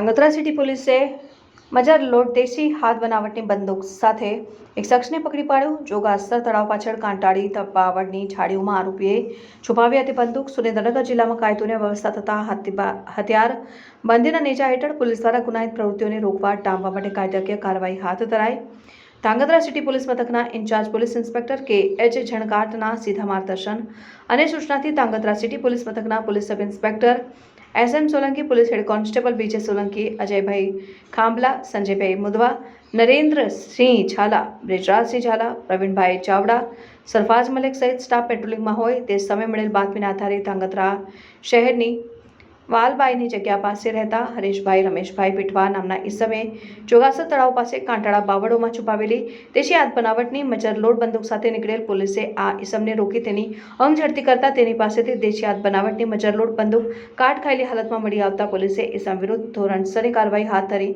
Dhrangadhra city પોલીસે મજર લોટ દેશી હાથ બનાવટની બંદૂક સાથે એક શખ્સને પકડી પાડ્યો. જોગાસર તળાવ પાછળ કાંટાળી તપાવડની ઝાડીઓમાં આરોપીએ છુપાવી હતી બંદૂક. સુરેન્દ્રનગર જિલ્લામાં કાયદોની વ્યવસ્થા થતા હથિયાર બંધીના નેજા હેઠળ પોલીસ દ્વારા ગુનાહિત પ્રવૃત્તિઓને રોકવા ટાંબવા માટે કાયદાકીય કાર્યવાહી હાથ ધરાઈ. ધાંગધ્રા સિટી પોલીસ મથકના incharge police inspector K H ઝણકાટના સીધા માર્ગદર્શન અને સૂચનાથી ધાંગધ્રા સિટી પોલીસ મથકના police sub inspector S M Solanki police head constable Vijay Solanki Ajaybhai Khambhala Sanjaybhai Mudva Narendrasinh Zala Brijrajsinh Zala Pravinbhai Chavda Sarfaz Malik સહિત staff પેટ્રોલિંગમાં હોય તે સમય મળેલ બાતમીના આધારે ધાંગધ્રા શહેરની વાલબાઈની જગ્યા પાસે રહેતા હરેશભાઈ, રમેશભાઈ પીઠવા નામના ઈસમે ચોગાસર તળાવ પાસે કાંટાળા બાવળોમાં છુપાવેલી દેશી હાથ બનાવટની મજર લોડ બંદૂક સાથે નીકળેલ પોલીસે આ ઈસમને રોકી તેની અંગ ઝડતી કરતા તેની પાસેથી દેશી હાથ બનાવટની મજર લોડ બંદૂક કાટ ખાયેલી હાલતમાં મળી આવતા પોલીસે ઈસમ વિરુદ્ધ ધોરણસરની કાર્યવાહી હાથ ધરી